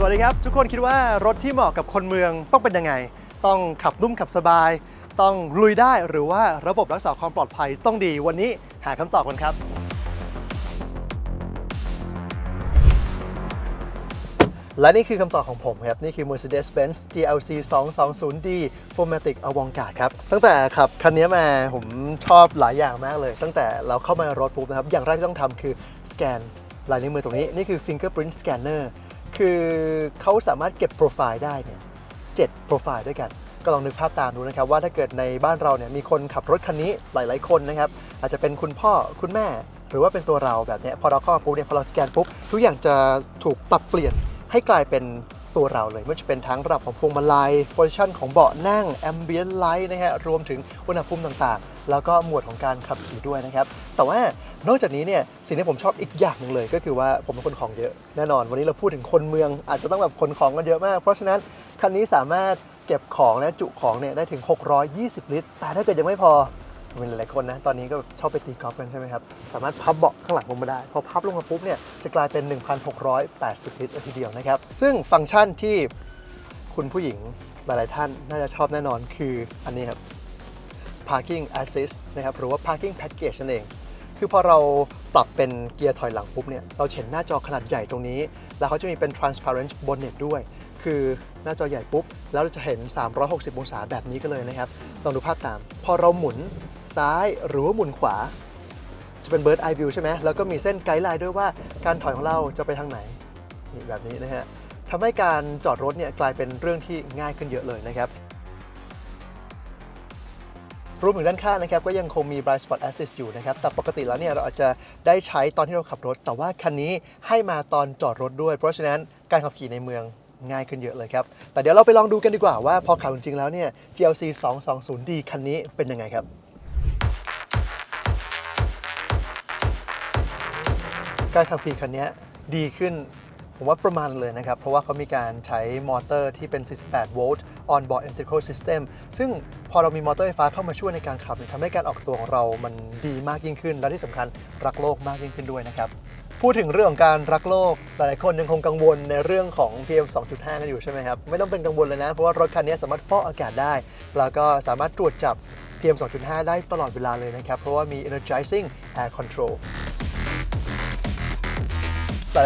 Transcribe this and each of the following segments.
สวัสดีครับ ทุกคนคิดว่ารถที่เหมาะกับคนเมืองต้องเป็นยังไง ต้องขับนุ่มขับสบาย ต้องลุยได้หรือว่าระบบรักษาความปลอดภัยต้องดีวันนี้หาคำตอบกันครับ และนี่คือคำตอบของผมครับ นี่คือ Mercedes-Benz GLC 220D 4matic Avantgarde ครับ ตั้งแต่ขับคันนี้มาผมชอบหลายอย่างมากเลย ตั้งแต่เราเข้ามารถปุ๊บนะครับ อย่างแรกที่ต้องทำคือสแกนลายนิ้วมือตรงนี้ นี่คือ fingerprint scanner คือเขาสามารถเก็บโปรไฟล์ได้เนี่ย7โปรไฟล์ด้วยกันก็ลองนึกภาพตามดูนะครับว่าถ้าเกิดในบ้านเราเนี่ยมีคนขับรถคันนี้หลาย ๆ คนนะครับอาจจะเป็นคุณพ่อคุณแม่ หรือว่าเป็นตัวเราแบบนี้พอเราเข้ามาปุ๊บเนี่ยพอเราสแกนปุ๊บทุกอย่างจะถูกปรับเปลี่ยนให้กลายเป็นตัวเราเลยไม่ว่าจะเป็นทั้งระดับของพวงมาลัยโพซิชันของเบาะนั่ง Ambient Light นะฮะรวมถึงอุณหภูมิต่าง ๆ แล้วก็หมวดของการขับขี่ด้วยนะครับ แต่ว่านอกจากนี้เนี่ยสิ่งที่ผมชอบอีกอย่างหนึ่งเลย ก็คือว่าผมเป็นคนของเยอะแน่นอน วันนี้เราพูดถึงคนเมืองอาจจะต้องแบบขนของกันเยอะมาก เพราะฉะนั้นคันนี้สามารถเก็บของและจุของเนี่ยได้ถึง 620 ลิตร แต่ถ้าเกิดยังไม่พอมีหลายๆคนนะตอนนี้ก็ชอบไปตีกอล์ฟกันใช่ไหมครับ สามารถพับเบาะข้างหลังลงมาได้ พอพับลงมาปุ๊บเนี่ยจะกลายเป็น 1,680 ลิตรเลยทีเดียวนะครับ ซึ่งฟังก์ชันที่คุณผู้หญิงหลายๆท่านน่าจะชอบแน่นอนคืออันนี้ครับ parking assist นะครับหรือว่า parking package นั่นเอง คือพอเราปรับเป็นเกียร์ถอยหลังปุ๊บเนี่ยเราเห็นหน้าจอขนาดใหญ่ตรงนี้ แล้วเขาจะมีเป็น transparent bonnet ด้วย คือหน้าจอใหญ่ปุ๊บ แล้วเราจะเห็น 360 องศาแบบนี้กันเลยนะครับลองดูภาพตาม พอเราหมุนซ้ายหรือว่าหมุนขวา จะเป็น bird eye view ใช่ไหมแล้วก็มีเส้นไกด์ไลน์ด้วยว่าการถอยของเราจะไปทางไหนนี่แบบนี้นะฮะทำให้การจอดรถเนี่ยกลายเป็นเรื่องที่ง่ายขึ้นเยอะเลยนะครับ รวมถึงด้านข้างนะครับก็ยังคงมี Blind Spot Assist อยู่นะครับ แต่ปกติแล้วเนี่ยเราอาจจะได้ใช้ตอนที่เราขับรถ แต่ว่าคันนี้ให้มาตอนจอดรถด้วย เพราะฉะนั้นการขับขี่ในเมืองง่ายขึ้นเยอะเลยครับ แต่เดี๋ยวเราไปลองดูกันดีกว่าว่าพอขับจริงๆแล้วเนี่ย GLC 220D คันนี้เป็นยังไงครับการขับขี่คันนี้ดีขึ้น ผมว่าประมาณเลยนะครับ เพราะว่าเขามีการใช้มอเตอร์ที่เป็น 48 โวลต์ on-board electrical system ซึ่งพอเรามีมอเตอร์ไฟฟ้าเข้ามาช่วยในการขับทำให้การออกตัวของเรามันดีมากยิ่งขึ้น และที่สำคัญรักโลกมากยิ่งขึ้นด้วยนะครับ พูดถึงเรื่องของการรักโลก หลายๆคนยังคงกังวลในเรื่องของ PM 2.5 กันอยู่ใช่ไหมครับ ไม่ต้องเป็นกังวลเลยนะ เพราะว่ารถคันนี้สามารถฟอกอากาศได้ แล้วก็สามารถตรวจจับ PM 2.5 ได้ตลอดเวลาเลยนะครับ เพราะว่ามี energizing air control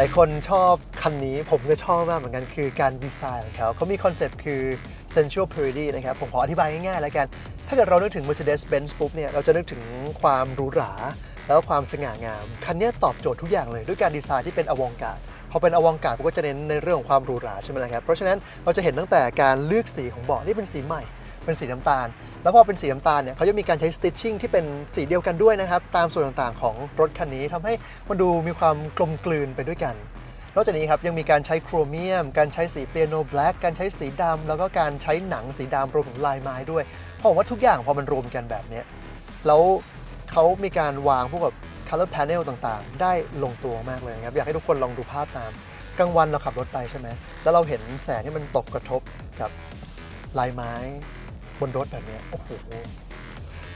ลายๆคนชอบคันนี้ผมก็ชอบมากเหมือนกันคือการดีไซน์ของเขาเขามีคอนเซปต์คือ sensual purity นะครับ ผมขออธิบายง่ายๆแล้วกัน ถ้าเกิดเรานึกถึง Mercedes-Benz ปุ๊บเนี่ย เราจะนึกถึงความหรูหรา แล้วก็ความสง่างาม คันนี้ตอบโจทย์ทุกอย่างเลยด้วยการดีไซน์ที่เป็นอวองการพอเป็นอวองการผมก็จะเน้นในเรื่องของความหรูหราใช่ไหมล่ะครับ เพราะฉะนั้นเราจะเห็นตั้งแต่การเลือกสีของเบาะนี่เป็นสีใหม่ เป็นสีน้ำตาล แล้วพอเป็นสีน้ำตาลเนี่ยเขาจะมีการใช้ stitching ที่เป็นสีเดียวกันด้วยนะครับ ตามส่วนต่างๆของรถคันนี้ทำให้มันดูมีความกลมกลืนไปด้วยกัน นอกจากนี้ครับยังมีการใช้โครเมียม การใช้สีเปียโนแบล็กการใช้สีดำแล้วก็การใช้หนังสีดำรวมถึงลายไม้ด้วยผมว่าทุกอย่างพอมันรวมกันแบบนี้แล้วเขามีการวางพวกแบบ color panel ต่างๆ ได้ลงตัวมากเลยนะครับ อยากให้ทุกคนลองดูภาพตาม กลางวันเราขับรถไปใช่ไหม แล้วเราเห็นแสงที่มันตกกระทบกับลายไม้ บนรถแบบนี้โอ้โห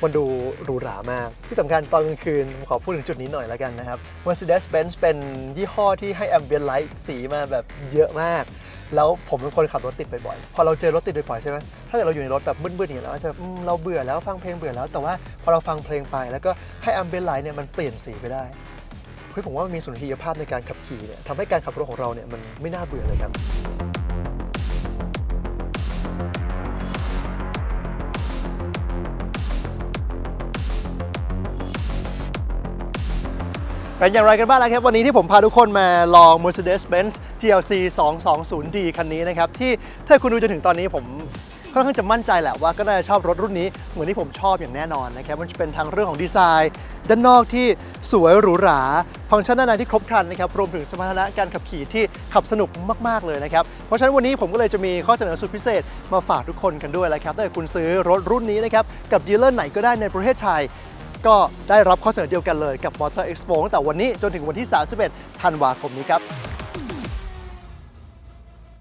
มันดูหรูหรามาก ที่สำคัญตอนกลางคืนผมขอพูดถึงจุดนี้หน่อยแล้วกันนะครับ Mercedes-Benz เป็นยี่ห้อที่ให้ ambient light สีมาแบบเยอะมาก แล้วผมเป็นคนขับรถติดบ่อยๆพอเราเจอรถติดบ่อยๆใช่ไหมถ้าเกิดเราอยู่ในรถแบบมืดๆอย่างนี้เราจะอืมเราเบื่อแล้วฟังเพลงเบื่อแล้ว แต่ว่าพอเราฟังเพลงไปแล้วก็ให้ ambient light เนี่ยมันเปลี่ยนสีไปได้เฮ้ยผมว่ามันมีสุนทรียภาพในการขับขี่เนี่ยทำให้การขับรถของเราเนี่ยมันไม่น่าเบื่อเลยครับ เป็นอย่างไรกันบ้างล่ะครับ วันนี้ที่ผมพาทุกคนมาลอง Mercedes-Benz GLC 220D คันนี้นะครับ ที่ถ้าคุณดูจนถึงตอนนี้ผมค่อนข้างจะมั่นใจแหละว่าก็น่าจะชอบรถรุ่นนี้เหมือนที่ผมชอบอย่างแน่นอนนะครับมันจะเป็นทางเรื่องของดีไซน์ ด้านนอกที่สวยหรูหรา ฟังก์ชันด้านในที่ครบครันนะครับรวมถึงสมรรถนะการขับขี่ที่ขับสนุกมาก ๆ เลยนะครับ เพราะฉะนั้นวันนี้ผมก็เลยจะมีข้อเสนอสุดพิเศษมาฝากทุกคนกันด้วยแหละครับถ้าคุณซื้อรถรุ่นนี้นะครับกับดีลเลอร์ไหนก็ได้ในประเทศไทย ก็ได้รับข้อเสนอเดียวกันเลยกับ Motor Expo ตั้งแต่วันนี้จนถึงวันที่ 31 ธันวาคมนี้ครับ